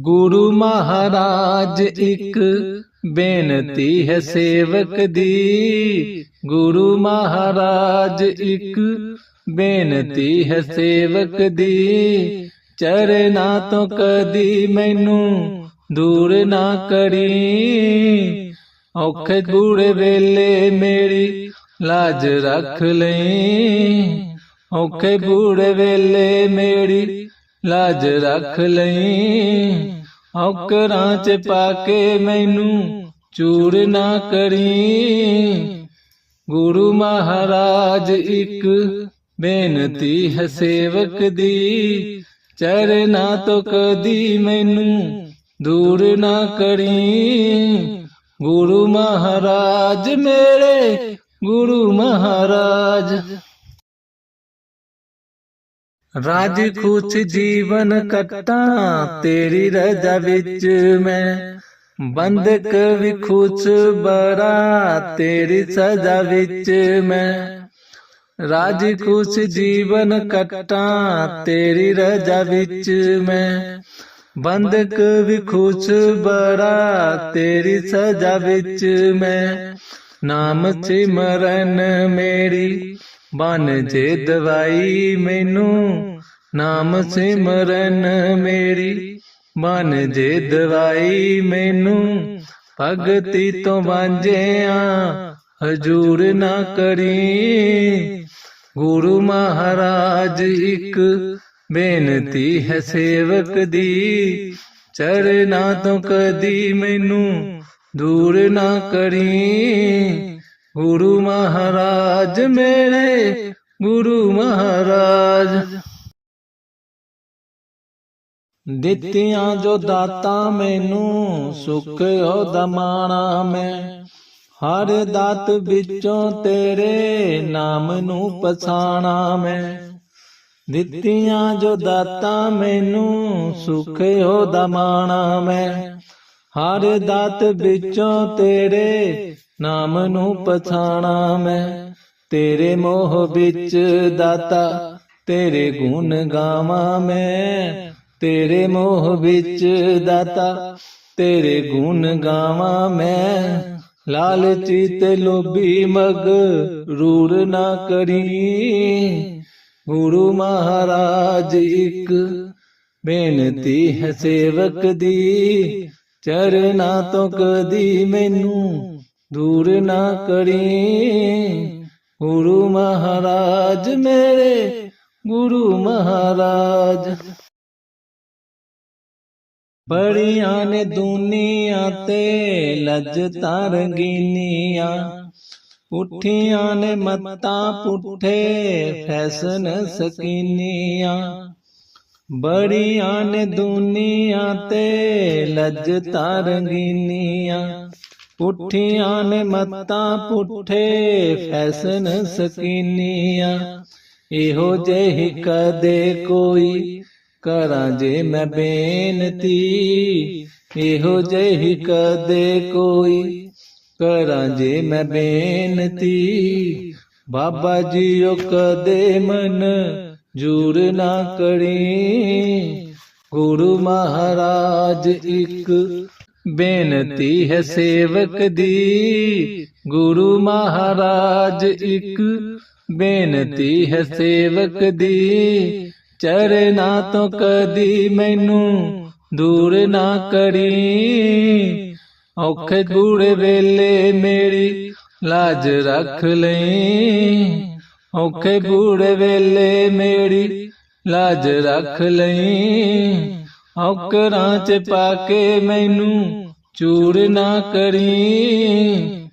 ਗੁਰੂ ਮਹਾਰਾਜ, ਇੱਕ ਬੇਨਤੀ ਹੈ ਸੇਵਕ ਦੀ। ਗੁਰੂ ਮਹਾਰਾਜ, ਇੱਕ ਬੇਨਤੀ ਹੈ ਸੇਵਕ ਦੀ। ਚਰਨਾ ਤੋਂ ਕਦੀ ਮੈਨੂੰ ਦੂਰ ਨਾ ਕਰੀ। ਔਖੇ ਗੂੜੇ ਵੇਲੇ ਮੇਰੀ ਲਾਜ ਰੱਖ ਲਈ। ਔਖੇ ਬੂੜੇ ਵੇਲੇ ਮੇਰੀ ਲਾਜ ਰੱਖ ਲਈ। ਔਕਰਾਂ ਚ ਪਾ ਕੇ ਮੈਨੂੰ ਚੂਰ ਨਾ ਕਰੀ। ਗੁਰੂ ਮਹਾਰਾਜ ਇੱਕ ਬੇਨਤੀ ਹੈ ਸੇਵਕ ਦੀ, ਚਰਨਾ ਤੋਂ ਕਦੀ ਮੈਨੂੰ ਦੂਰ ਨਾ ਕਰੀ। ਗੁਰੂ ਮਹਾਰਾਜ ਮੇਰੇ, ਗੁਰੂ ਮਹਾਰਾਜ ਰਾਜ ਖੁਸ਼ ਜੀਵਨ ਕੱਟਾਂ ਤੇਰੀ ਰਜ਼ਾ ਵਿੱਚ ਮੈਂ ਬੰਦਕ ਵੀ ਖੁਸ਼ ਬਰਾ ਤੇਰੀ ਸਜ਼ਾ ਵਿੱਚ ਮੈਂ ਰਾਜ ਖੁਸ਼ ਜੀਵਨ ਕੱਟਾਂ ਤੇਰੀ ਰਜ਼ਾ ਵਿੱਚ ਮੈਂ ਬੰਦਕ ਵੀ ਖੁਸ਼ ਬਰਾ ਤੇਰੀ ਸਜ਼ਾ ਵਿੱਚ ਮੈਂ ਨਾਮ ਸਿਮਰਨ ਮੇਰੀ ਬਨ ਜੇ ਦਵਾਈ ਮੈਨੂੰ ਨਾਮ ਸਿਮਰਨ ਮੇਰੀ। ਬਨ ਜੇ ਦਵਾਈ ਮੈਨੂੰ ਭਗਤੀ ਤੋਂ ਵਾਂਝਿਆ ਹਜੂਰ ਨਾ ਕਰੀ। ਗੁਰੂ ਮਹਾਰਾਜ ਇੱਕ ਬੇਨਤੀ ਹੈ ਸੇਵਕ ਦੀ ਚਰਨਾ ਤੋਂ ਕਦੀ ਮੈਨੂੰ ਦੂਰ ਨਾ ਕਰੀ। ਗੁਰੂ ਮਹਾਰਾਜ ਮੇਰੇ, ਗੁਰੂ ਮਹਾਰਾਜ। ਦਿੱਤੀਆਂ ਜੋ ਦਾਤਾ ਮੈਨੂੰ, ਸੁਖ ਉਹਦਾ ਮਾਣਾ ਮੈਂ। ਹਰ ਦਾਤ ਵਿੱਚੋਂ ਤੇਰੇ ਨਾਮ ਨੂੰ ਪਛਾਣਾ ਮੈਂ। ਦਿੱਤੀਆਂ ਜੋ ਦਾਤਾ ਮੈਨੂੰ, ਸੁਖ ਉਹਦਾ ਦਮਾਣਾ ਮੈਂ। ਹਰ ਦਾਤ ਵਿੱਚੋਂ ਤੇਰੇ ਨਾਮ ਨੂੰ ਪਛਾਣਾ ਮੈਂ। ਤੇਰੇ ਮੋਹ ਵਿੱਚ ਦਾਤਾ, ਤੇਰੇ ਗੁਣ ਗਾਵਾਂ ਮੈਂ। ਤੇਰੇ ਮੋਹ ਵਿੱਚ ਦਾਤਾ, ਤੇਰੇ ਗੁਣ ਗਾਵਾਂ ਮੈਂ। ਲਾਲਚੀ ਤੇ ਲੋਭੀ ਮਗ ਰੂਰ ਨਾ ਕਰੀ। ਗੁਰੂ ਮਹਾਰਾਜ ਇੱਕ ਬੇਨਤੀ ਹੈ ਸੇਵਕ ਦੀ, ਚਰਨਾ ਤੋਂ ਕਦੀ ਮੈਨੂੰ ਦੂਰ ਨਾ ਕਰੀ। ਗੁਰੂ ਮਹਾਰਾਜ ਮੇਰੇ, ਗੁਰੂ ਮਹਾਰਾਜ। ਬੜੀਆਂ ਨੇ ਦੁਨੀਆ ਤੇ ਲੱਜਤਾਂ ਰੰਗੀਨੀਆਂ ਉੱਠੀਆਂ ਨੇ ਮੱਤਾਂ ਪੁੱਠੇ, ਫੈਸ਼ਨ ਸਕੀਨੀਆਂ। ਬੜੀਆਂ ਨੇ ਦੁਨੀਆ ਤੇ ਲੱਜਤਾਂ ਰੰਗੀਨੀਆਂ ਉੱਠੀਆਂ ਨੇ ਮੱਤਾਂ ਪੁੱਠੇ, ਫੈਸ਼ਨ ਸਕੀਨੀਆਂ। ਇਹੋ ਜਿਹੀ ਕਦੇ ਕੋਈ ਕਰਾਂ ਜੇ ਮੈਂ ਬੇਨਤੀ। ਇਹੋ ਜਿਹੀ ਕਦੇ ਕੋਈ ਕਰਾਂ ਜੇ ਮੈਂ ਬੇਨਤੀ। ਬਾਬਾ ਜੀਓ ਕਦੇ ਮਨ ਜੂਰ ਨਾ ਕਰੀ। ਗੁਰੂ ਮਹਾਰਾਜ ਇੱਕ ਬੇਨਤੀ ਹੈ ਸੇਵਕ ਦੀ। ਗੁਰੂ ਮਹਾਰਾਜ ਇੱਕ ਬੇਨਤੀ ਹੈ ਸੇਵਕ ਦੀ। ਚਰਨਾ ਤੋਂ ਕਦੀ ਮੈਨੂੰ ਦੂਰ ਨਾ ਕਰੀ। ਔਖੇ ਗੂੜੇ ਵੇਲੇ ਮੇਰੀ ਲਾਜ ਰੱਖ ਲਈ। ਔਖੇ ਗੂੜੇ ਵੇਲੇ ਮੇਰੀ ਲਾਜ ਰੱਖ ਲਈ। ਔਕਰਾਂ ਚ ਪਾ ਕੇ ਮੈਨੂੰ ਚੂਰ ਨਾ ਕਰੀ।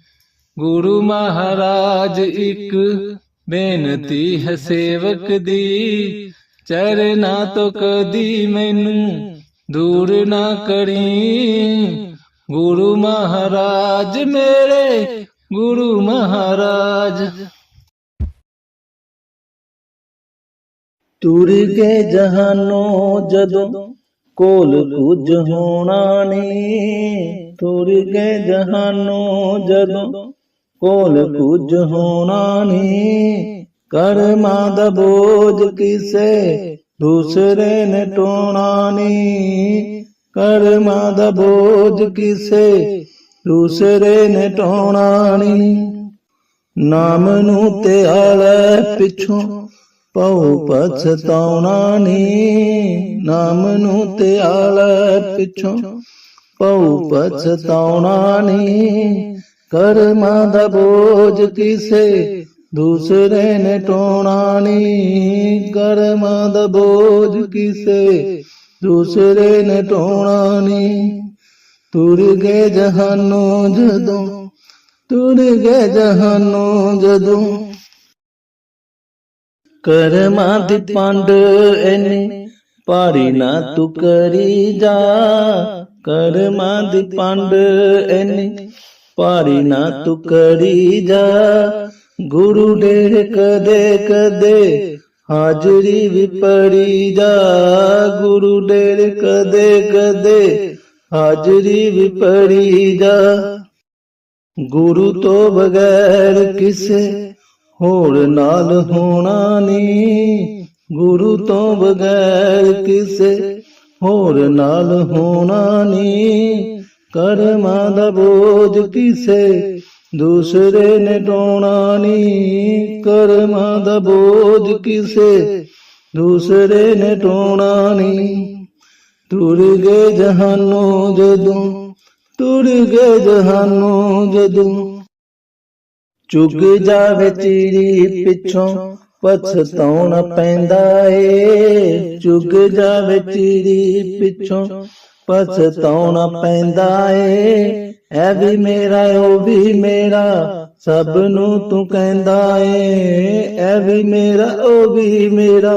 ਗੁਰੂ ਮਹਾਰਾਜ ਇੱਕ ਬੇਨਤੀ ਹੈ ਸੇਵਕ ਦੀ, ਚਰਨਾ ਤੋਂ ਕਦੀ ਮੈਨੂੰ ਦੂਰ ਨਾ ਕਰੀ। ਗੁਰੂ ਮਹਾਰਾਜ ਮੇਰੇ, ਗੁਰੂ ਮਹਾਰਾਜ। ਤੁਰ ਗਏ ਜਹਾਨੋਂ ਜਦੋਂ ਕੋਲ ਕੁਝ ਹੋਣਾ ਨਹੀਂ ਤੁਰ ਗਏ ਜਹਾਨੋਂ ਜਦੋਂ ਕੋਲ ਕੁਝ ਹੋਣਾ ਨਹੀਂ ਕਰਮਾਂ ਦਾ ਬੋਝ ਕਿਸੇ ਦੂਸਰੇ ਨੇ ਟੋਣਾ ਨਹੀਂ ਕਰਮਾਂ ਦਾ ਬੋਝ ਕਿਸੇ ਦੂਸਰੇ ਨੇ ਢੋਣਾ ਨੀ। ਨਾਮ ਨੂੰ ਧਿਆਲੇ ਪਿਛੋਂ। ਪਉ ਪਛਤਾਉਣਾ ਨੀ, ਨਾਮ ਨੂੰ ਧਿਆਲੇ ਪਿਛੋਂ। ਪਉ ਪਛਤਾਉਣਾ ਨੀ, ਕਰਮਾਂ ਦਾ ਬੋਝ ਕਿਸੇ ਦੂਸਰੇ ਨੇ ਢੋਣਾ ਨੀ। ਕਰਮਾਂ ਦਾ ਬੋਝ ਕਿਸੇ ਦੂਸਰੇ ਨੇ ਢੋਣਾ ਨੀ। ਤੁਰ ਗਏ ਜਹਾਨੋਂ ਜਦੋਂ, ਤੁਰ ਗਏ ਜਹਾਨੋਂ ਜਦੋਂ ਕਰਮਾਂ ਦੀ ਪੰਡ ਐਨੀ ਭਾਰੀ ਨਾ ਤੂੰ ਕਰੀ ਜਾ। ਕਰਮਾਂ ਦੀ ਪੰਡ ਐਨੀ ਭਾਰੀ ਨਾ ਤੂੰ ਕਰੀ ਜਾ। ਗੁਰੂ ਡੇਰੇ ਕਦੇ ਕਦੇ ਹਾਜ਼ਰੀ ਵੀ ਪੜੀ ਜਾ। ਗੁਰੂ ਡੇਰ ਕਦੇ ਕਦੇ ਹਾਜ਼ਰੀ ਵੀ ਪੜੀ ਜਾ। ਗੁਰੂ ਤੋਂ ਬਗੈਰ ਕਿਸੇ ਹੋਰ ਨਾਲ ਹੋਣਾ ਨਹੀਂ ਗੁਰੂ ਤੋਂ ਬਗੈਰ ਕਿਸੇ ਹੋਰ ਨਾਲ ਹੋਣਾ ਨਹੀਂ ਕਰਮਾਂ ਦਾ ਬੋਝ ਕਿਸੇ ਦੂਸਰੇ ਨੇ ਢੋਣਾ ਨਹੀਂ ਕਰਮਾਂ ਦਾ ਬੋਝ ਕਿਸੇ ਦੂਸਰੇ ਨੇ ਢੋਣਾ ਨਹੀਂ ਤੁਰ ਗਏ ਜਹਾਨੋਂ ਜਦੋਂ, ਤੁਰ ਗਏ ਜਹਾਨੋਂ ਜਦੋਂ ਚੁੱਗ ਜਾਵੇ ਚੀਰੀ ਪਿੱਛੋਂ ਪਛਤਾਉਣਾ ਪੈਂਦਾ ਏ। ਚੁੱਗ ਜਾਵੇ ਚੀਰੀ ਪਿੱਛੋਂ ਪਛਤਾਉਣਾ ਪੈਂਦਾ ਏ। ਐ ਵੀ ਮੇਰਾ ਉਹ ਵੀ ਮੇਰਾ ਸਭ ਨੂੰ ਤੂੰ ਕਹਿੰਦਾ ਏ। ਐ ਵੀ ਮੇਰਾ ਉਹ ਵੀ ਮੇਰਾ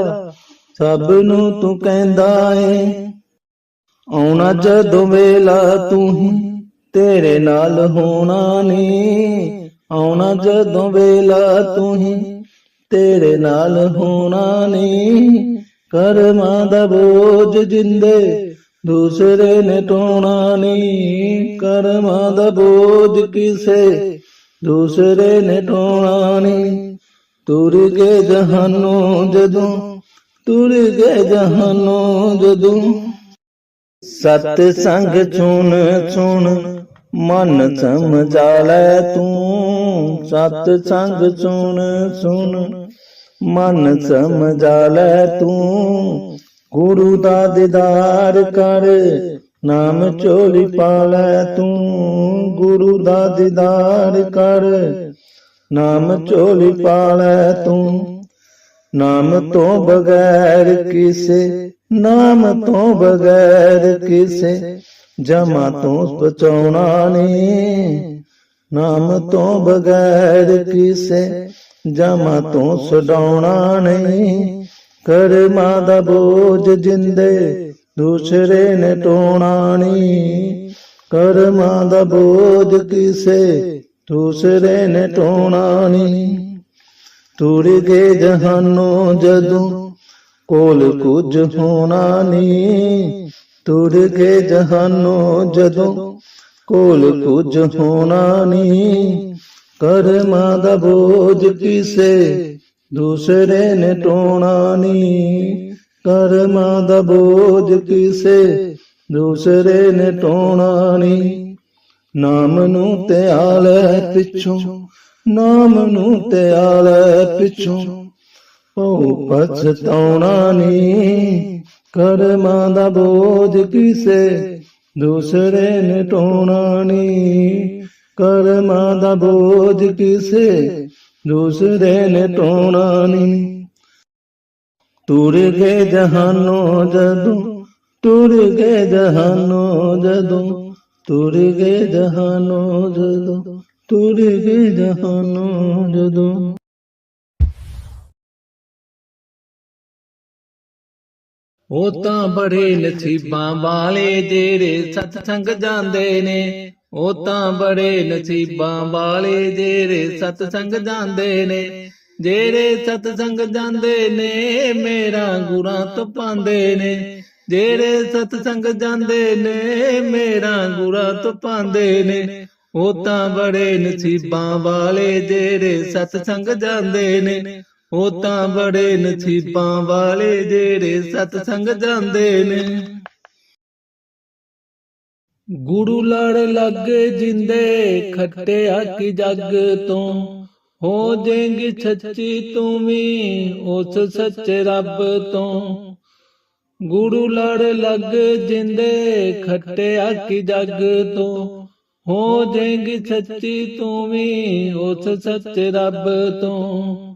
ਸਭ ਨੂੰ ਤੂੰ ਕਹਿੰਦਾ ਏ। ਆਉਣਾ ਜਦੋਂ ਵੇਲਾ ਤੂੰ ਹੀ ਤੇਰੇ ਨਾਲ ਹੋਣਾ ਨੀ। ਆਉਣਾ ਜਦੋਂ ਵੇਲਾ ਤੂੰ ਹੀ, ਤੇਰੇ ਨਾਲ ਹੋਣਾ ਨੀ ਕਰਮਾਂ ਦਾ ਬੋਝ ਜਿੰਦੇ ਦੂਸਰੇ ਨੇ ਟੋਣਾ ਨੀ ਕਰਮਾਂ ਦਾ ਬੋਝ ਕਿਸੇ ਦੂਸਰੇ ਨੇ ਟੋਣਾ ਨੀ ਤੁਰ ਗਏ ਜਹਾਨੋਂ ਜਦੋਂ, ਤੁਰ ਗਏ ਜਹਾਨੋਂ ਜਦੋਂ। ਸਤ ਸੰਗ ਚੁਣ ਚੁਣ, ਮਨ ਸਮਝਾ ਲੈ ਤੂੰ। ਸਤ ਸੰਗ ਸੁਣ ਸੁਣ। ਮਨ ਸਮਝਾ ਲੈ ਤੂੰ। ਗੁਰੂ ਦਾ ਦੀਦਾਰ ਕਰ, ਨਾਮ ਚੋਲੀ ਪਾ ਲੈ ਤੂੰ। ਗੁਰੂ ਦਾ ਦੀਦਾਰ ਕਰ, ਨਾਮ ਚੋਲੀ ਪਾ ਤੂੰ। ਨਾਮ ਤੋਂ ਬਗੈਰ ਕਿਸੇ, ਨਾਮ ਤੋਂ ਬਗੈਰ ਕਿਸੇ ਜਮਾ ਤੋਂ ਬਚਾਉਣਾ ਨਹੀਂ। ਨਾਮ ਤੋਂ ਬਗੈਰ ਕਿਸੇ ਜਮਾ ਤੋਂ ਛਡਾਉਣਾ ਨਹੀਂ। ਕਰਮਾਂ ਦਾ ਬੋਝ ਜਿੰਦੇ ਦੂਸਰੇ ਨੇ ਟੋਣਾ ਨਹੀਂ। ਕਰਮਾਂ ਦਾ ਬੋਝ ਕਿਸੇ ਦੂਸਰੇ ਨੇ ਟੋਣਾ ਨਹੀਂ। ਤੁਰ ਗਏ ਜਹਾਨੋਂ ਜਦੋਂ ਕੋਲ ਕੁਝ ਹੋਣਾ ਨਹੀਂ। ਤੁਰ ਗਏ ਜਹਾਨੋਂ ਜਦੋਂ ਕੋਲ ਕੁਝ ਹੋਣਾ ਨਹੀਂ। ਕਰਮਾਂ ਦਾ ਬੋਝ ਕਿਸੇ ਦੂਸਰੇ ਨੇ ਟੋਣਾ ਨਹੀਂ। ਕਰਮਾਂ ਦਾ ਬੋਝ ਕਿਸੇ ਦੂਸਰੇ ਨੇ ਟੋਣਾ ਨਹੀਂ। ਨਾਮ ਨੂੰ ਧਿਆਲ ਪਿੱਛੋਂ, ਨਾਮ ਨੂੰ ਧਿਆਲ ਪਿੱਛੋਂ। ਉਹ ਪਛਤਾਉਣਾ ਨਹੀਂ। ਕਰਮਾਂ ਦਾ ਬੋਝ ਕਿਸੇ ਦੂਸਰੇ ਨੇ ਟੋਣਾ ਨਹੀਂ ਕਰਮਾਂ ਦਾ ਬੋਝ ਕਿਸੇ, ਦੂਸਰੇ ਨੇ ਟੋਣਾ ਨਹੀਂ ਤੁਰ ਗਏ ਜਹਾਨੋਂ ਜਦੋਂ, ਤੁਰ ਗਏ ਜਹਾਨੋਂ ਜਦੋਂ, ਤੁਰ ਗਏ ਜਹਾਨੋਂ ਜਦੋਂ, ਤੁਰ ਗਏ ਜਹਾਨੋਂ ਜਦੋਂ। ਉਹ ਤਾਂ ਬੜੇ ਨਸੀਬਾਂ ਵਾਲੇ ਜਿਹੜੇ ਸਤਸੰਗ ਜਾਂਦੇ ਨੇ। ਉਹ ਤਾਂ ਬੜੇ ਨਸੀਬਾਂ ਵਾਲੇ ਜਿਹੜੇ ਸਤਸੰਗ ਜਾਂਦੇ ਨੇ। ਜਿਹੜੇ ਸਤਸੰਗ ਜਾਂਦੇ ਨੇ, ਮੇਰਾ ਗੁਰਾਂ ਤੋਂ ਪਾਉਂਦੇ ਨੇ। ਜਿਹੜੇ ਸਤਸੰਗ ਜਾਂਦੇ ਨੇ, ਮੇਰਾ ਗੁਰਾਂ ਤੋਂ ਪਾਉਂਦੇ ਨੇ। ਉਹ ਤਾਂ ਬੜੇ ਨਸੀਬਾਂ ਵਾਲੇ ਜਿਹੜੇ ਸਤਸੰਗ ਜਾਂਦੇ ਨੇ। ਉਹ ਤਾਂ ਬੜੇ ਨਸੀਬਾਂ ਵਾਲੇ ਜਿਹੜੇ ਸਤਸੰਗ ਜਾਂਦੇ ਨੇ। ਗੁਰੂ ਲੜ ਲੱਗ ਜਿੰਦੇ ਖੱਟਿਆ ਕੀ ਜੱਗ ਤੋਂ। ਹੋ ਜਾਏਂਗੀ ਸੱਚੀ ਤੂੰ ਵੀ ਉਸ ਸੱਚੇ ਰੱਬ ਤੋਂ। ਗੁਰੂ ਲੜ ਲੱਗ ਜਿੰਦੇ ਖੱਟਿਆ ਕੀ ਜੱਗ ਤੋਂ। ਹੋ ਜਾਏਂਗੀ ਸੱਚੀ ਤੂੰ ਵੀ ਉਸ ਸੱਚੇ ਰੱਬ ਤੋਂ।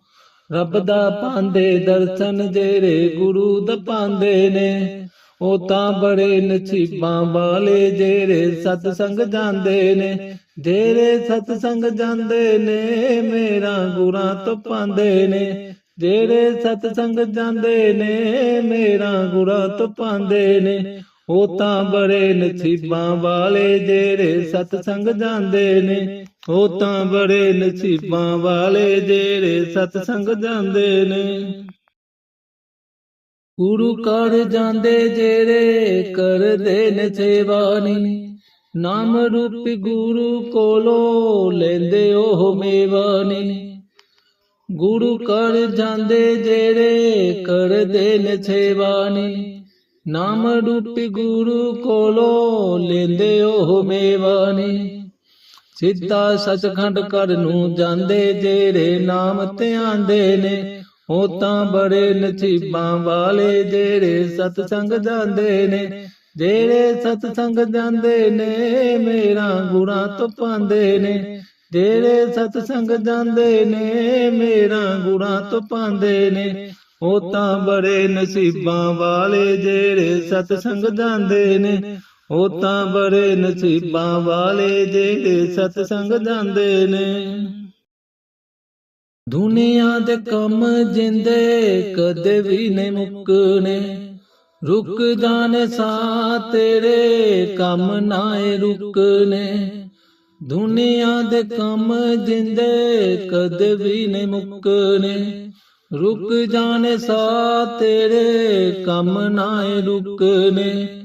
ਰੱਬ ਦਾ ਪਾਂਦੇ ਦਰਸ਼ਨ ਜਿਹੜੇ ਗੁਰੂ ਦਾ ਪਾਂਦੇ ਨੇ, ਉਹ ਤਾਂ ਬੜੇ ਨਸੀਬਾਂ ਵਾਲੇ ਜਿਹੜੇ ਸਤ ਸੰਗ ਜਾਂਦੇ ਨੇ, ਜਿਹੜੇ ਸਤ ਸੰਗ ਜਾਂਦੇ ਨੇ, ਮੇਰਾ ਗੁਰਾਂ ਤੋਂ ਪਾਉਂਦੇ ਨੇ, ਜਿਹੜੇ ਸਤ ਸੰਗ ਜਾਂਦੇ ਨੇ, ਮੇਰਾ ਗੁਰਾਂ ਤੋਂ ਪਾਉਂਦੇ ਨੇ ਉਹ ਤਾਂ ਬੜੇ ਨਸੀਬਾਂ ਵਾਲੇ ਜਿਹੜੇ ਸਤ ਸੰਗ ਜਾਂਦੇ ਨੇ। ਉਹ ਤਾਂ ਬੜੇ ਨਸੀਬਾਂ ਵਾਲੇ ਜਿਹੜੇ ਸਤ ਸੰਗ ਜਾਂਦੇ ਨੇ। ਗੁਰੂ ਘਰ ਜਾਂਦੇ ਜਿਹੜੇ ਕਰਦੇ ਨੇ ਸੇਵਾ ਨੀ ਨਾਮ ਰੂਪ ਗੁਰੂ ਕੋਲੋਂ ਲੈਂਦੇ ਉਹ ਮੇਵਾ ਨੀ ਗੁਰੂ ਘਰ ਜਾਂਦੇ ਜਿਹੜੇ ਕਰਦੇ ਨੇ ਸੇਵਾ ਨਾਮ ਰੂਪੀ ਗੁਰੂ ਕੋਲੋਂ ਲੈਂਦੇ ਉਹ ਮੇਵਾ ਸਿੱਧਾ ਸਚਖੰਡ ਕਰ ਨੂੰ ਜਾਂਦੇ ਜਿਹੜੇ ਨਾਮ ਤੇ ਆਂਦੇ ਨੇ, ਉਹ ਤਾਂ ਬੜੇ ਨਸੀਬਾਂ ਵਾਲੇ ਜਿਹੜੇ ਸਤਸੰਗ ਜਾਂਦੇ ਨੇ। ਜਿਹੜੇ ਸਤਸੰਗ ਜਾਂਦੇ ਨੇ, ਮੇਰਾ ਗੁਰਾਂ ਤੋਂ ਪਾਉਂਦੇ ਨੇ। ਜਿਹੜੇ ਸਤਸੰਗ ਜਾਂਦੇ ਨੇ, ਮੇਰਾ ਗੁਰਾਂ ਤੋਂ ਪਾਉਂਦੇ ਨੇ। ਉਹ ਤਾਂ ਬੜੇ ਨਸੀਬਾਂ ਵਾਲੇ ਜਿਹੜੇ ਸਤ ਸੰਗ ਜਾਂਦੇ ਨੇ। ਉਹ ਤਾਂ ਬੜੇ ਨਸੀਬਾਂ ਵਾਲੇ ਜਿਹੜੇ ਸਤ ਸੰਗ ਜਾਂਦੇ ਨੇ। ਦੁਨੀਆ ਦੇ ਕੰਮ ਜਿੰਦੇ ਕਦੇ ਵੀ ਨਹੀਂ ਮੁੱਕਣੇ। ਰੁਕ ਜਾਣੇ ਸਾ ਤੇਰੇ ਕੰਮ ਨਾਏ ਰੁਕਨੇ ਦੁਨੀਆ ਦੇ ਕੰਮ ਜਿੰਦੇ ਕਦੇ ਵੀ ਨਹੀਂ ਮੁੱਕਣੇ। ਰੁਕ ਜਾਣੇ ਸਾ ਤੇਰੇ ਕੰਮ ਨਾਏ ਰੁਕਨੇ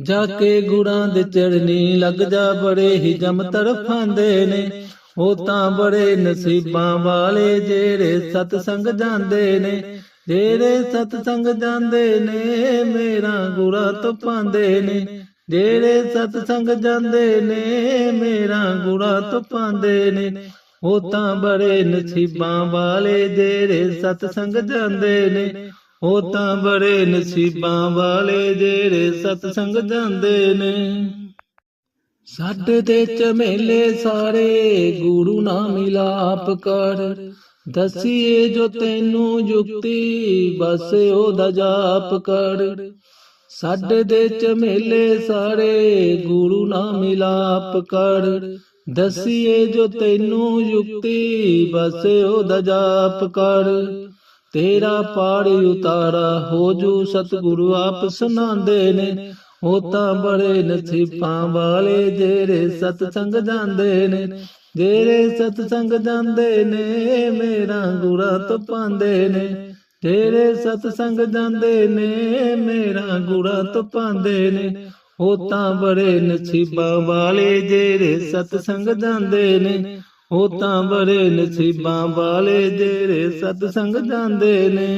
ਜਾ ਕੇ ਗੁਰਾਂ ਦੇ ਚਰਨੀ ਲੱਗ ਜਾ ਬੜੇ ਹੀ ਜਮ ਤਰਫਾਂਦੇ ਨੇ। ਉਹ ਤਾਂ ਬੜੇ ਨਸੀਬਾਂ ਵਾਲੇ ਜਿਹੜੇ ਸਤ ਸੰਗ ਜਾਂਦੇ ਨੇ। ਜਿਹੜੇ ਸਤ ਸੰਗ ਜਾਂਦੇ ਨੇ ਮੇਰਾ ਗੁਰਾਂ ਤੋਂ ਪਾਉਂਦੇ ਨੇ। ਜਿਹੜੇ ਸਤ ਸੰਗ ਜਾਂਦੇ ਨੇ ਮੇਰਾ ਗੁਰਾਂ ਤੋਂ ਪਾਉਂਦੇ ਨੇ। ਉਹ ਤਾਂ ਬੜੇ ਨਸੀਬਾਂ ਵਾਲੇ ਜਿਹੜੇ ਸਤ ਸੰਗ ਜਾਂਦੇ ਨੇ। ਉਹ ਤਾਂ ਬੜੇ ਨਸੀਬਾਂ ਵਾਲੇ ਜਿਹੜੇ ਸਤ ਸੰਗ ਜਾਂਦੇ ਨੇ। ਸਾਡੇ ਦੇ ਚਮੇਲੇ ਸਾਰੇ ਗੁਰੂ ਨਾਮ ਮਿਲਾਪ ਕਰ। ਦਸੀਏ ਜੋ ਤੈਨੂੰ ਯੁਕਤੀ ਬਸ ਉਹਦਾ ਜਾਪ ਕਰ। ਸਾਡੇ ਦੇ ਚਮੇਲੇ ਸਾਰੇ ਗੁਰੂ ਨਾਮ ਮਿਲਾਪ ਕਰ। ਦਸੀਏ ਜੋ ਤੈਨੂੰ ਯੁਕਤੀ, ਬਸ ਉਹਦਾ ਜਾਪ ਕਰ। ਤੇਰਾ ਪਾੜੀ ਉਤਾਰਾ, ਹੋ ਜੂ ਸਤਿਗੁਰੂ ਆਪ ਸੁਣਾਉਂਦੇ ਨੇ। ਉਹ ਤਾਂ ਬੜੇ ਨਸੀਬਾਂ ਵਾਲੇ ਜਿਹੜੇ ਸਤਸੰਗ ਜਾਂਦੇ ਨੇ। ਜਿਹੜੇ ਸਤਸੰਗ ਜਾਂਦੇ ਨੇ, ਮੇਰਾ ਗੁਰਾਂ ਤੋਂ ਪਾਉਂਦੇ ਨੇ। ਜਿਹੜੇ ਸਤਸੰਗ ਜਾਂਦੇ ਨੇ, ਮੇਰਾ ਗੁਰਾਂ ਤੋਂ ਪਾਉਂਦੇ ਨੇ। ਉਹ ਤਾਂ ਬੜੇ ਨਸੀਬਾਂ ਵਾਲੇ ਜਿਹੜੇ ਸਤ ਸੰਗ ਜਾਂਦੇ ਨੇ। ਉਹ ਤਾਂ ਬੜੇ ਨਸੀਬਾਂ ਵਾਲੇ ਜਿਹੜੇ ਸਤ ਸੰਗ ਜਾਂਦੇ ਨੇ।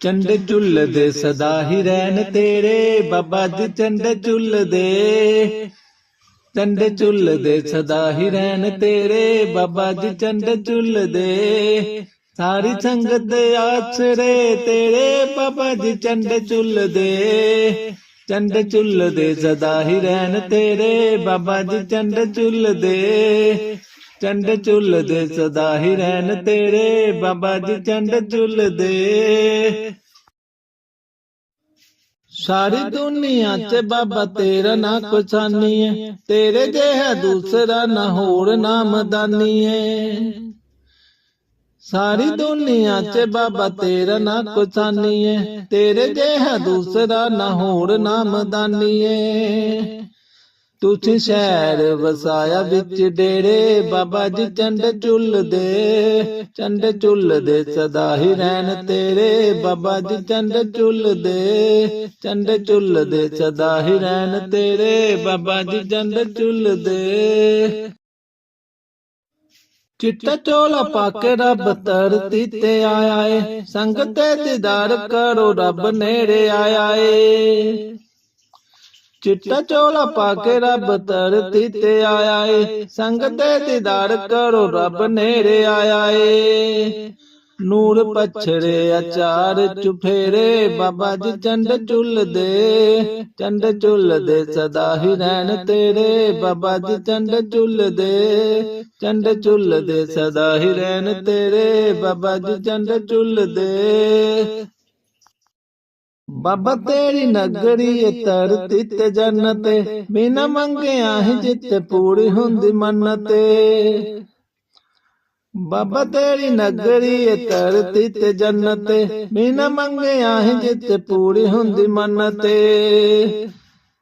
ਚੰਡ ਚੁੱਲ ਦੇ ਸਦਾ ਹੀ ਰਹਿਣ ਤੇਰੇ, ਬਾਬਾ ਜੀ ਚੰਡ ਚੁੱਲ ਚੰਡ ਚੁੱਲ ਦੇ ਸਦਾ ਹੀ ਰਹਿਣ ਤੇਰੇ, ਬਾਬਾ ਜੀ ਚੰਡ ਚੁੱਲ ਸਾਰੀ ਸੰਗਤ ਦੇ ਆਸਰੇ ਤੇਰੇ ਬਾਬਾ ਜੀ ਚੰਡ ਚੁੱਲ ਚੰਡ ਚੁੱਲ ਦੇ ਸਦਾ ਹੀ ਰਹਿਣ ਤੇਰੇ ਬਾਬਾ ਜੀ ਚੰਡ ਚੁੱਲ ਚੰਡ ਚੁੱਲ ਸਦਾ ਹੀ ਰਹਿਣ ਤੇਰੇ ਬਾਬਾ ਜੀ ਚੰਡ ਚੁੱਲ ਸਾਰੀ ਦੁਨੀਆ 'ਚ ਬਾਬਾ ਤੇਰਾ ਨਾ ਕੁਛਾਨੀ ਏ। ਤੇਰੇ ਜਿਹਾ ਦੂਸਰਾ ਨਾ ਹੋਰ ਨਾਮਦਾਨੀ ਏ। ਸਾਰੀ ਦੁਨੀਆ 'ਚ ਬਾਬਾ ਤੇਰਾ ਨਾ ਕੁਛਾਨੀ ਏ ਤੇਰੇ ਜਿਹਾ ਦੂਸਰਾ ਨਾ ਹੋਰ ਨਾਮਦਾਨੀ ਏ ਤੁਸੀਂ ਸ਼ਹਿਰ ਵਸਾਇਆ ਵਿੱਚ ਡੇਰੇ। ਬਾਬਾ ਜੀ ਚੰਡ ਚੁੱਲ ਦੇ ਚੰਡ ਚੁੱਲ ਦੇ ਸਦਾ ਹੀ ਰਹਿਣ ਤੇਰੇ। ਬਾਬਾ ਜੀ ਚੰਡ ਚੁੱਲ ਦੇ ਚੰਡ ਚੁੱਲ ਦੇ ਸਦਾ ਹੀ ਰਹਿਣ ਤੇਰੇ। ਬਾਬਾ ਜੀ ਚੰਡ ਚੁੱਲ ਦੇ ਚਿੱਟਾ ਚੋਲਾ ਪਾ ਕੇ ਰੱਬ ਧਰਤੀ ਤੇ ਆਇਆ ਏ। ਸੰਗਤ ਤੇ ਦੀਦਾਰ ਕਰੋ ਰੱਬ ਨੇੜੇ ਆਇਆ ਏ। ਚਿੱਟਾ ਚੋਲਾ ਪਾ ਕੇ ਰੱਬ ਧਰਤੀ ਤੇ ਆਇਆ ਏ। ਸੰਗਤ ਤੇ ਦੀਦਾਰ ਕਰੋ ਰੱਬ ਨੇੜੇ ਆਇਆ ਏ। ਨੂਰ ਪਛੜੇ ਅਚਾਰ ਚੁਫੇਰੇ ਬਾਬਾ ਜੀ ਚੰਡ ਚੁੱਲ ਦੇ ਚੰਡ ਚੁੱਲ ਦੇ ਸਦਾ ਹੀ ਰਹਿਣ ਤੇਰੇ ਬਾਬਾ ਜੀ ਚੰਡ ਚੁੱਲ ਦੇ ਚੰਡ ਚੁੱਲ ਦੇ ਸਦਾ ਹੀ ਰਹਿਣ ਤੇਰੇ ਬਾਬਾ ਜੀ ਚੰਡ ਚੁੱਲ ਦੇ ਬਾਬਾ ਤੇਰੀ ਨਗਰੀ ਏ ਧਰਤੀ ਤੇ ਜੰਨਤ ਬਿਨਾ ਮੰਗਿਆ ਹੀ ਜਿੱਤੇ ਪੂਰੀ ਹੁੰਦੀ ਮੰਨਤ ਬਾਬਾ ਤੇਰੀ ਨਗਰੀ ਏ ਧਰਤੀ ਤੇ ਜੰਨਤ ਏ। ਬਿਨਾ ਮੰਗਿਆ ਹੀ ਜਿੱਤੇ ਪੂਰੀ ਹੁੰਦੀ ਮੰਨਤ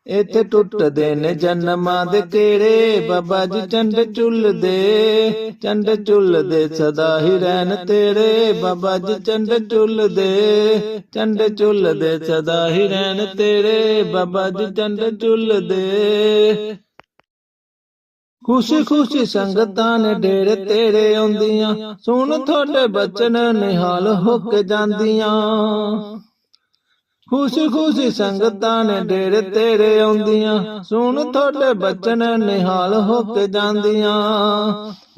ਇੱਥੇ ਟੁੱਟਦੇ ਨੇ ਜਨਮਾਂ ਦੇ ਕਿਹੜੇ ਬਾਬਾ ਜੀ ਚੰਡ ਚੁੱਲ ਦੇ ਚੰਡ ਚੁੱਲ ਦੇ ਸਦਾ ਹੀ ਰਹਿਣ ਤੇਰੇ। ਬਾਬਾ ਜੀ ਚੰਡ ਚੁੱਲ ਦੇ ਚੰਡ ਚੁੱਲ ਦੇ ਸਦਾ ਹੀ ਰਹਿਣ ਤੇਰੇ। ਬਾਬਾ ਜੀ ਚੰਡ ਚੁੱਲ ਦੇ ਖੁਸ਼ੀ ਖੁਸ਼ੀ ਸੰਗਤਾਂ ਨੇ ਡੇਰੇ ਤੇਰੇ ਆਉਂਦੀਆਂ। ਸੁਣ ਤੁਹਾਡੇ ਬਚਨ ਨਿਹਾਲ ਹੋ ਜਾਂਦੀਆਂ। ਖੁਸ਼ੀ ਖੁਸ਼ੀ ਸੰਗਤਾਂ ਨੇ ਡੇਰੇ ਤੇਰੇ ਆਉਂਦੀਆਂ। ਸੁਣ ਤੁਹਾਡੇ ਬਚਨ ਨਿਹਾਲ ਹੋ ਜਾਂਦੀਆਂ।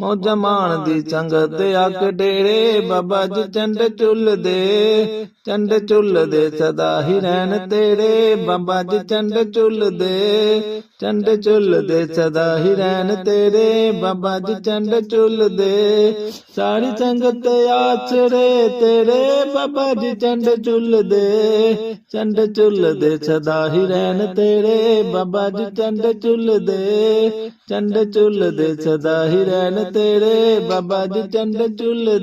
ਮੌਜ ਮਾਣ ਦੀ ਸੰਗਤ ਆ ਡੇਰੇ, ਬਾਬਾ ਜੀ ਚੰਡ ਚੁੱਲ ਦੇ ਚੰਡ ਚੁੱਲ ਦੇ ਸਦਾ ਹੀ ਰਹਿਣ ਤੇਰੇ, ਬਾਬਾ ਜੀ ਚੰਡ ਚੁੱਲ ਦੇ ਚੰਡ ਚੁੱਲ ਦੇ ਸਦਾ ਹੀ ਰਹਿਣ ਤੇਰੇ, ਬਾਬਾ ਜੀ ਚੰਡ ਚੁੱਲ ਦੇ ਸਾਰੀ ਸੰਗਤ ਆਸਰੇ ਤੇਰੇ, ਬਾਬਾ ਜੀ ਚੰਡ ਚੁੱਲ ਦੇ ਚੰਡ ਚੁੱਲ ਦੇ ਸਦਾ ਹੀ ਰਹਿਣ ਤੇਰੇ, ਬਾਬਾ ਜੀ ਚੰਡ ਚੁੱਲ ਦੇ ਚੰਡ ਚੁੱਲ ਦੇ ਸਦਾ ਹੀ ਰਹਿਣ ਤੇਰੇ ਬਾਬਾ ਜੀ ਚੰਡ ਚੁੱਲ